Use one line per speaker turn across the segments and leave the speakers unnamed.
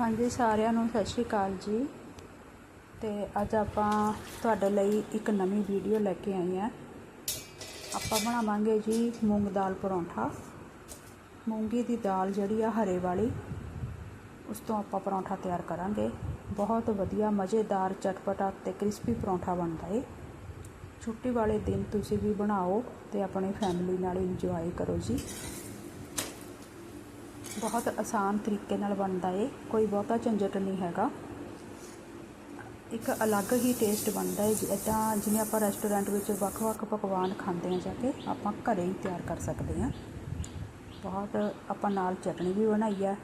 ਹਾਂਜੀ, ਸਾਰਿਆਂ ਨੂੰ ਸਤਿ ਸ਼੍ਰੀ ਅਕਾਲ ਜੀ। ਤੇ ਅੱਜ ਆਪਾਂ ਤੁਹਾਡੇ ਲਈ ਇੱਕ ਨਵੀਂ ਵੀਡੀਓ ਲੈ ਕੇ ਆਈ ਹਾਂ। ਆਪਾਂ ਬਣਾਵਾਂਗੇ ਜੀ ਮੂੰਗ ਦਾਲ ਪਰੌਂਠਾ। ਮੂੰਗੀ ਦੀ ਦਾਲ ਜਿਹੜੀ ਆ ਹਰੇ ਵਾਲੀ, ਉਸ ਤੋਂ ਆਪਾਂ ਪਰੌਂਠਾ ਤਿਆਰ ਕਰਾਂਗੇ। ਬਹੁਤ ਵਧੀਆ, ਮਜ਼ੇਦਾਰ, ਚਟਪਟਾ ਤੇ ਕ੍ਰਿਸਪੀ ਪਰੌਂਠਾ ਬਣਦਾ ਏ। ਛੁੱਟੀ ਵਾਲੇ ਦਿਨ ਤੁਸੀਂ ਵੀ ਬਣਾਓ ਤੇ ਆਪਣੀ ਫੈਮਿਲੀ ਨਾਲ ਇੰਜੋਏ ਕਰੋ ਜੀ। ਬਹੁਤ ਆਸਾਨ ਤਰੀਕੇ ਨਾਲ ਬਣਦਾ ਏ, ਕੋਈ ਬਹੁਤਾ ਝੰਜਟ ਨਹੀਂ ਹੈਗਾ। ਇੱਕ ਅਲੱਗ ਹੀ ਟੇਸਟ ਬਣਦਾ ਏ ਜਿੱਦਾਂ ਜਿਵੇਂ ਆਪਾਂ ਰੈਸਟੋਰੈਂਟ ਵਿੱਚ ਵੱਖ-ਵੱਖ ਪਕਵਾਨ ਖਾਂਦੇ ਹਾਂ, ਜਾ ਕੇ ਆਪਾਂ ਘਰੇ ਹੀ ਤਿਆਰ ਕਰ ਸਕਦੇ ਹਾਂ। ਬਹੁਤ ਆਪਾਂ ਨਾਲ ਚਟਣੀ ਵੀ ਬਣਾਈ ਹੈ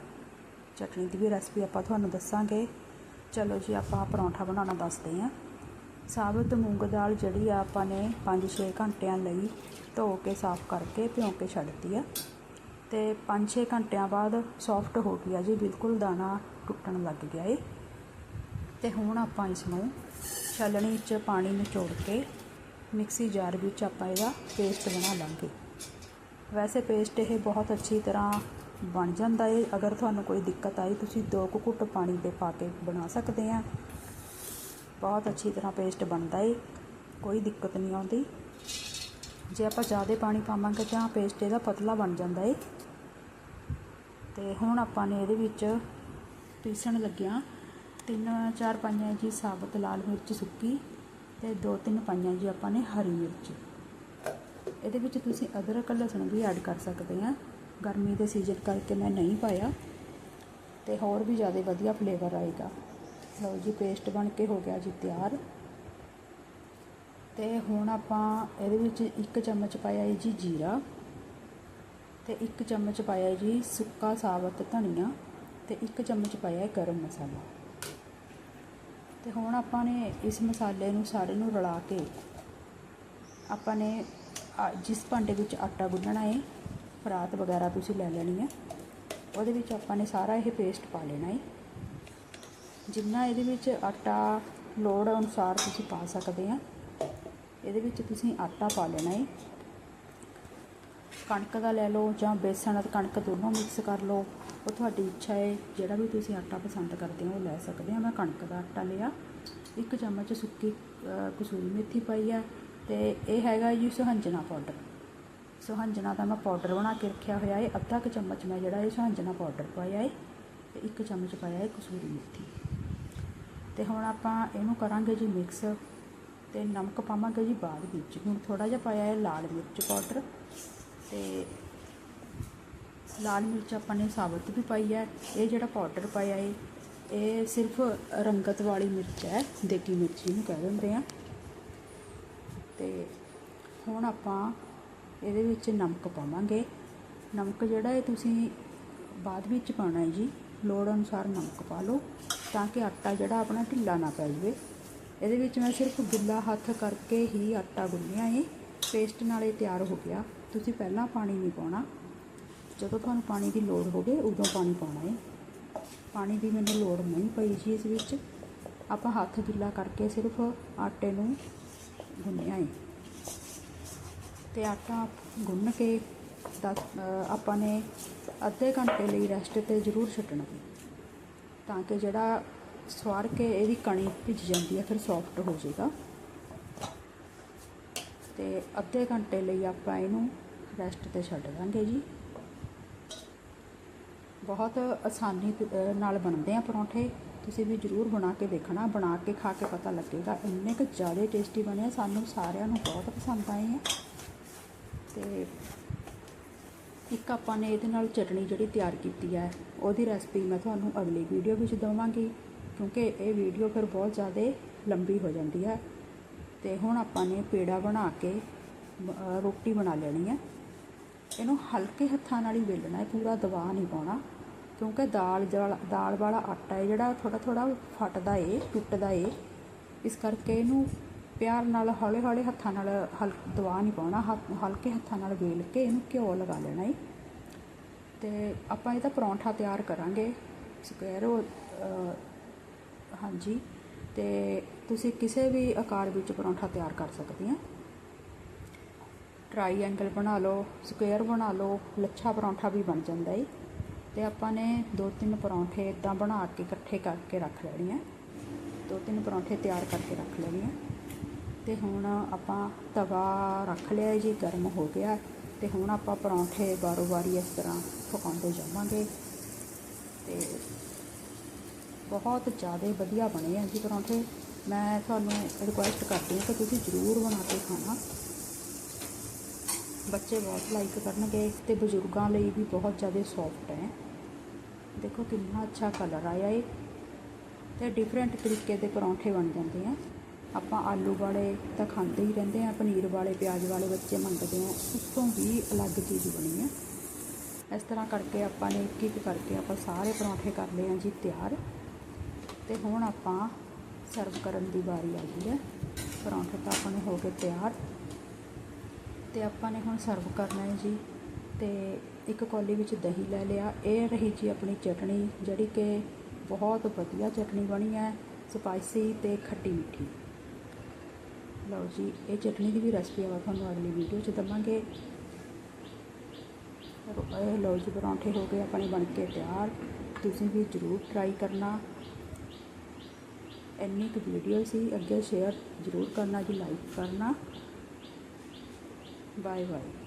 ਚਟਣੀ ਦੀ ਵੀ ਰੈਸਪੀ ਆਪਾਂ ਤੁਹਾਨੂੰ ਦੱਸਾਂਗੇ। ਚਲੋ ਜੀ, ਆਪਾਂ ਪਰੌਂਠਾ ਬਣਾਉਣਾ ਦੱਸਦੇ ਹਾਂ। ਸਾਬਤ ਮੂੰਗ ਦਾਲ ਜਿਹੜੀ ਆ ਆਪਾਂ ਨੇ 5-6 ਘੰਟਿਆਂ ਲਈ ਧੋ ਕੇ ਸਾਫ਼ ਕਰਕੇ ਭਿਉਂ ਕੇ ਛੱਡਤੀ ਆ। ਅਤੇ 5-6 ਘੰਟਿਆਂ ਬਾਅਦ ਸੌਫਟ ਹੋ ਗਿਆ ਜੀ, ਬਿਲਕੁਲ ਦਾਣਾ ਟੁੱਟਣ ਲੱਗ ਗਿਆ ਏ। ਤੇ ਹੁਣ ਆਪਾਂ ਇਸ ਨੂੰ ਛਲਣੀ 'ਚ ਪਾਣੀ ਨਿਚੋੜ ਕੇ ਮਿਕਸੀ ਜਾਰ ਵਿੱਚ ਆਪਾਂ ਇਹਦਾ ਪੇਸਟ ਬਣਾ ਲਾਂਗੇ। ਵੈਸੇ ਪੇਸਟ ਇਹ ਬਹੁਤ ਅੱਛੀ ਤਰ੍ਹਾਂ ਬਣ ਜਾਂਦਾ ਏ। ਅਗਰ ਤੁਹਾਨੂੰ ਕੋਈ ਦਿੱਕਤ ਆਈ, ਤੁਸੀਂ ਦੋ ਕੁ ਘੁੱਟ ਪਾਣੀ ਦੇ ਪਾ ਕੇ ਬਣਾ ਸਕਦੇ ਆ। ਬਹੁਤ ਅੱਛੀ ਤਰ੍ਹਾਂ ਪੇਸਟ ਬਣਦਾ ਏ, ਕੋਈ ਦਿੱਕਤ ਨਹੀਂ ਆਉਂਦੀ। ਜੇ ਆਪਾਂ ਜ਼ਿਆਦਾ ਪਾਣੀ ਪਾਵਾਂਗੇ ਤਾਂ ਪੇਸਟ ਇਹਦਾ ਪਤਲਾ ਬਣ ਜਾਂਦਾ ਏ। ਤੇ ਹੁਣ ਆਪਾਂ ਨੇ ਇਹਦੇ ਵਿੱਚ ਪੀਸਣ ਲੱਗਿਆ ਤਿੰਨ, ਚਾਰ ਪਾਈਆਂ ਜੀ ਸਾਬਤ ਲਾਲ ਮਿਰਚ ਸੁੱਕੀ ਤੇ ਦੋ, ਤਿੰਨ ਪਾਈਆਂ ਜੀ ਆਪਾਂ ਨੇ ਹਰੀ ਮਿਰਚ। ਇਹਦੇ ਵਿੱਚ ਤੁਸੀਂ ਅਦਰਕ ਲਸਣ ਵੀ ਐਡ ਕਰ ਸਕਦੇ ਆ ਗਰਮੀ ਦੇ ਸੀਜ਼ਨ ਕਰਕੇ ਮੈਂ ਨਹੀਂ ਪਾਇਆ ਤੇ ਹੋਰ ਵੀ ਜ਼ਿਆਦਾ ਵਧੀਆ ਫਲੇਵਰ ਆਏਗਾ। ਲਓ ਜੀ ਪੇਸਟ ਬਣ ਕੇ ਹੋ ਗਿਆ ਜੀ ਤਿਆਰ। ਤੇ ਹੁਣ ਆਪਾਂ ਇਹਦੇ ਵਿੱਚ ਇੱਕ ਚਮਚ ਪਾਇਆ ਹੈ ਜੀ ਜੀਰਾ। ਤੇ ਇੱਕ ਚਮਚ ਪਾਇਆ ਜੀ ਸੁੱਕਾ ਸਾਬਤ ਧਨੀਆ ਤੇ ਇੱਕ ਚਮਚ ਪਾਇਆ ਗਰਮ ਮਸਾਲਾ। ਤੇ ਹੁਣ ਆਪਾਂ ਨੇ ਇਸ ਮਸਾਲੇ ਨੂੰ ਸਾਰੇ ਨੂੰ ਰਲਾ ਕੇ ਆਪਾਂ ਨੇ ਜਿਸ ਭਾਂਡੇ ਵਿੱਚ ਆਟਾ ਗੁੰਨਣਾ ਹੈ ਪਰਾਤ ਵਗੈਰਾ ਤੁਸੀਂ ਲੈ ਲੈਣੀ ਹੈ ਉਹਦੇ ਵਿੱਚ ਆਪਾਂ ਨੇ ਸਾਰਾ ਇਹ ਪੇਸਟ ਪਾ ਲੈਣਾ ਹੈ ਜਿੰਨਾ ਇਹਦੇ ਵਿੱਚ ਆਟਾ ਲੋੜ ਅਨੁਸਾਰ ਤੁਸੀਂ ਪਾ ਸਕਦੇ ਆ, ਇਹਦੇ ਵਿੱਚ ਤੁਸੀਂ ਆਟਾ ਪਾ ਲੈਣਾ ਹੈ ਕਣਕ ਦਾ ਲੈ ਲਓ ਜਾਂ ਬੇਸਣ ਅਤੇ ਕਣਕ ਦੋਨੋਂ ਮਿਕਸ ਕਰ ਲਓ। ਉਹ ਤੁਹਾਡੀ ਇੱਛਾ ਹੈ, ਜਿਹੜਾ ਵੀ ਤੁਸੀਂ ਆਟਾ ਪਸੰਦ ਕਰਦੇ ਹੋ ਉਹ ਲੈ ਸਕਦੇ ਆ ਮੈਂ ਕਣਕ ਦਾ ਆਟਾ ਲਿਆ। ਇੱਕ ਚਮਚ ਸੁੱਕੀ ਕਸੂਰੀ ਮੇਥੀ ਪਾਈ ਹੈ ਤੇ ਇਹ ਹੈਗਾ ਜੀ ਸੁਹੰਜਣਾ ਪਾਊਡਰ। ਸੁਹੰਜਣਾ ਦਾ ਮੈਂ ਪਾਊਡਰ ਬਣਾ ਕੇ ਰੱਖਿਆ ਹੋਇਆ ਹੈ। ਅੱਧਾ ਕੁ ਚਮਚ ਮੈਂ ਜਿਹੜਾ ਇਹ ਸੁਹੰਜਣਾ ਪਾਊਡਰ ਪਾਇਆ ਹੈ ਤੇ ਇੱਕ ਚਮਚ ਪਾਇਆ ਹੈ ਕਸੂਰੀ ਮੇਥੀ। ਤੇ ਹੁਣ ਆਪਾਂ ਇਹਨੂੰ ਕਰਾਂਗੇ ਜੀ ਮਿਕਸ ਤੇ ਨਮਕ ਪਾਵਾਂਗੇ ਜੀ ਬਾਅਦ ਵਿੱਚ। ਹੁਣ ਥੋੜਾ ਜਿਹਾ ਪਾਇਆ ਹੈ ਲਾਲ ਮਿਰਚ ਪਾਊਡਰ। ਤੇ ਲਾਲ ਮਿਰਚ ਆਪਾਂ ਨੇ ਸਾਬਤ ਵੀ ਪਾਈ ਹੈ। ਇਹ ਜਿਹੜਾ ਪਾਊਡਰ ਪਾਇਆ ਹੈ ਇਹ ਸਿਰਫ ਰੰਗਤ ਵਾਲੀ ਮਿਰਚ ਹੈ, ਦੇਗੀ ਮਿਰਚ ਜਿਹਨੂੰ ਕਹਿ ਦਿੰਦੇ ਆ। ਤੇ ਹੁਣ ਆਪਾਂ ਇਹਦੇ ਵਿੱਚ ਨਮਕ ਪਾਵਾਂਗੇ। ਨਮਕ ਜਿਹੜਾ ਹੈ ਤੁਸੀਂ ਬਾਅਦ ਵਿੱਚ ਪਾਉਣਾ ਹੈ ਜੀ, ਲੋੜ ਅਨੁਸਾਰ ਨਮਕ ਪਾ ਲਓ, ਤਾਂ ਕਿ ਆਟਾ ਜਿਹੜਾ ਆਪਣਾ ਢਿੱਲਾ ਨਾ ਪੈ ਜਾਵੇ। ਇਹਦੇ ਵਿੱਚ ਮੈਂ ਸਿਰਫ ਗਿੱਲਾ ਹੱਥ ਕਰਕੇ ਹੀ ਆਟਾ ਗੁੰਨਿਆ ਹੈ ਪੇਸਟ ਨਾਲ ਇਹ ਤਿਆਰ ਹੋ ਗਿਆ। ਤੁਸੀਂ ਪਹਿਲਾਂ ਪਾਣੀ ਨਹੀਂ ਪਾਉਣਾ। ਜਦੋਂ ਤੁਹਾਨੂੰ ਪਾਣੀ ਦੀ ਲੋੜ ਹੋਵੇ, ਉਦੋਂ ਪਾਣੀ ਪਾਉਣਾ ਹੈ ਪਾਣੀ ਦੀ ਮੈਨੂੰ ਲੋੜ ਨਹੀਂ ਪਈ ਜੀ ਇਸ ਵਿੱਚ। ਆਪਾਂ ਹੱਥ ਗਿੱਲਾ ਕਰਕੇ ਸਿਰਫ ਆਟੇ ਨੂੰ ਗੁੰਨਿਆ ਹੈ ਤੇ ਆਟਾ ਗੁੰਨ ਕੇ ਦਸ ਆਪਾਂ ਨੇ ਅੱਧੇ ਘੰਟੇ ਲਈ ਰੈਸਟ ਤੇ ਜ਼ਰੂਰ ਛੱਡਣਾ ਤਾਂ ਕਿ ਜਿਹੜਾ ਸਵਾਰ ਕੇ ਇਹਦੀ ਕਣੀ ਭਿੱਜ ਜਾਂਦੀ ਹੈ ਫਿਰ ਸੌਫਟ ਹੋ ਜਾਏਗਾ। ਤੇ ਅੱਧੇ ਘੰਟੇ ਲਈ ਆਪਾਂ ਇਹਨੂੰ ਰੈਸਟ ਤੇ ਛੱਡ ਦਾਂਗੇ ਜੀ। ਬਹੁਤ ਆਸਾਨੀ ਨਾਲ ਬਣਦੇ ਆ ਪਰੌਂਠੇ। ਤੁਸੀਂ ਵੀ ਜ਼ਰੂਰ ਬਣਾ ਕੇ ਦੇਖਣਾ, ਬਣਾ ਕੇ ਖਾ ਕੇ ਪਤਾ ਲੱਗੇਗਾ। ਇੰਨੇ ਕੁ ਜ਼ਿਆਦਾ ਟੇਸਟੀ ਬਣੇ ਸਾਨੂੰ ਸਾਰਿਆਂ ਨੂੰ ਬਹੁਤ ਪਸੰਦ ਆਏ ਆ। ਤੇ ਇੱਕ ਆਪਾਂ ਨੇ ਇਹਦੇ ਨਾਲ ਚਟਣੀ ਜਿਹੜੀ ਤਿਆਰ ਕੀਤੀ ਹੈ ਉਹਦੀ ਰੈਸਪੀ ਮੈਂ ਤੁਹਾਨੂੰ ਅਗਲੀ ਵੀਡੀਓ ਵਿੱਚ ਦਵਾਂਗੀ, ਕਿਉਂਕਿ ਇਹ ਵੀਡੀਓ ਫਿਰ ਬਹੁਤ ਜ਼ਿਆਦਾ ਲੰਬੀ ਹੋ ਜਾਂਦੀ ਹੈ ਤੇ ਹੁਣ ਆਪਾਂ ਨੇ ਪੇੜਾ ਬਣਾ ਕੇ ਰੋਟੀ ਬਣਾ ਲੈਣੀ ਹੈ। ਇਹਨੂੰ ਹਲਕੇ ਹੱਥਾਂ ਨਾਲ ਹੀ ਵੇਲਣਾ ਹੈ, ਪੂਰਾ ਦਬਾ ਨਹੀਂ ਪਾਉਣਾ। ਕਿਉਂਕਿ ਦਾਲ ਜਲ- ਦਾਲ ਵਾਲਾ ਆਟਾ ਹੈ, ਜਿਹੜਾ ਥੋੜਾ ਥੋੜਾ ਫਟਦਾ ਏ, ਟੁੱਟਦਾ ਏ। ਇਸ ਕਰਕੇ ਇਹਨੂੰ ਪਿਆਰ ਨਾਲ ਹੌਲੇ ਹੌਲੇ ਹੱਥਾਂ ਨਾਲ ਹਲ ਦਬਾ ਨਹੀਂ ਪਾਉਣਾ। ਹੱਥ- ਹਲਕੇ ਹੱਥਾਂ ਨਾਲ ਵੇਲ ਕੇ ਇਹਨੂੰ ਘਿਓ ਲਗਾ ਲੈਣਾ ਏ। ਤੇ ਆਪਾਂ ਇਹਦਾ ਪਰੌਂਠਾ ਤਿਆਰ ਕਰਾਂਗੇ। ਸਕੁਅਰ ਹਾਂਜੀ। ਤੇ ਤੁਸੀਂ ਕਿਸੇ ਵੀ ਆਕਾਰ ਵਿੱਚ ਪਰੌਂਠਾ ਤਿਆਰ ਕਰ ਸਕਦੇ ਆ। ਟ੍ਰਾਈਐਂਗਲ ਬਣਾ ਲਓ ਸਕੁਅਰ ਬਣਾ ਲਓ, ਲੱਛਾ ਪਰੌਂਠਾ ਵੀ ਬਣ ਜਾਂਦਾ ਏ। ਤੇ ਆਪਾਂ ਨੇ ਦੋ ਤਿੰਨ ਪਰੌਂਠੇ ਇਦਾਂ ਬਣਾ ਕੇ ਇਕੱਠੇ ਕਰਕੇ ਰੱਖ ਲੈਣੇ ਆ। ਦੋ ਤਿੰਨ ਪਰੌਂਠੇ ਤਿਆਰ ਕਰਕੇ ਰੱਖ ਲੈਣੇ ਆ। ਤੇ ਹੁਣ ਆਪਾਂ ਤਵਾ ਰੱਖ ਲਿਆ ਜੀ, ਗਰਮ ਹੋ ਗਿਆ। ਤੇ ਹੁਣ ਆਪਾਂ ਪਰੌਂਠੇ ਬਾਰੋ ਬਾਰੀ ਇਸ ਤਰ੍ਹਾਂ ਪਕਾਉਂਦੇ ਜਾਵਾਂਗੇ। ਤੇ ਬਹੁਤ ਜ਼ਿਆਦਾ ਵਧੀਆ ਬਣੇ ਆ ਜੀ ਪਰੌਂਠੇ। ਮੈਂ ਤੁਹਾਨੂੰ ਰਿਕੁਐਸਟ ਕਰਦੀ ਹਾਂ ਕਿ ਤੁਸੀਂ ਜ਼ਰੂਰ ਬਣਾ ਕੇ ਖਾਣਾ। ਬੱਚੇ ਬਹੁਤ ਲਾਈਕ ਕਰਨਗੇ ਤੇ ਬਜ਼ੁਰਗਾਂ ਲਈ ਵੀ ਬਹੁਤ ਜ਼ਿਆਦਾ ਸੌਫਟ ਹੈ। ਦੇਖੋ ਕਿੰਨਾ ਅੱਛਾ ਕਲਰ ਆਇਆ ਏ ਤੇ ਡਿਫਰੈਂਟ ਤਰੀਕੇ ਦੇ ਪਰੌਂਠੇ ਬਣ ਜਾਂਦੇ ਆ। ਆਪਾਂ ਆਲੂ ਵਾਲੇ ਤਾਂ ਖਾਂਦੇ ਹੀ ਰਹਿੰਦੇ ਆ, ਪਨੀਰ ਵਾਲੇ, ਪਿਆਜ਼ ਵਾਲੇ ਬੱਚੇ ਮੰਗਦੇ ਆ, ਉਸ ਤੋਂ ਵੀ ਅਲੱਗ ਚੀਜ਼ ਬਣੀ ਆ। ਇਸ ਤਰ੍ਹਾਂ ਕਰਕੇ ਆਪਾਂ ਨੇ ਇੱਕ ਇੱਕ ਕਰਕੇ ਆਪਾਂ ਸਾਰੇ ਪਰੌਂਠੇ ਕਰ ਲਏ ਆ ਜੀ ਤਿਆਰ। ਤੇ ਹੁਣ ਆਪਾਂ ਸਰਵ ਕਰਨ ਦੀ ਵਾਰੀ ਆ ਗਈ ਹੈ। ਪਰੌਂਠੇ ਤਾਂ ਆਪਾਂ ਨੂੰ ਹੋ ਗਏ ਤਿਆਰ। ਤੇ ਆਪਾਂ ਨੇ ਹੁਣ ਸਰਵ ਕਰਨਾ ਹੈ ਜੀ। ਤੇ ਇੱਕ ਕੌਲੀ ਵਿੱਚ ਦਹੀਂ ਲੈ ਲਿਆ। ਇਹ ਰਹੀ ਜੀ ਆਪਣੀ ਚਟਣੀ, ਜਿਹੜੀ ਕਿ ਬਹੁਤ ਵਧੀਆ ਚਟਣੀ ਬਣੀ ਹੈ। ਸਪਾਈਸੀ ਤੇ ਖੱਟੀ ਮਿੱਠੀ। ਲਓ ਜੀ, ਇਹ ਚਟਣੀ ਦੀ ਵੀ ਰੈਸਪੀ ਆਪਾਂ ਤੁਹਾਨੂੰ ਅਗਲੀ ਵੀਡੀਓ 'ਚ ਦਵਾਂਗੇ। ਇਹ ਲਓ ਜੀ, ਪਰੌਂਠੇ ਹੋ ਗਏ, ਆਪਣੇ ਬਣ ਕੇ ਤਿਆਰ। ਤੁਸੀਂ ਵੀ ਜ਼ਰੂਰ ਟਰਾਈ ਕਰਨਾ। ਇੰਨੀ ਕੁ ਵੀਡੀਓ ਸੀ ਅੱਗੇ ਸ਼ੇਅਰ ਜ਼ਰੂਰ ਕਰਨਾ ਜੀ ਲਾਈਕ ਕਰਨਾ। Bye bye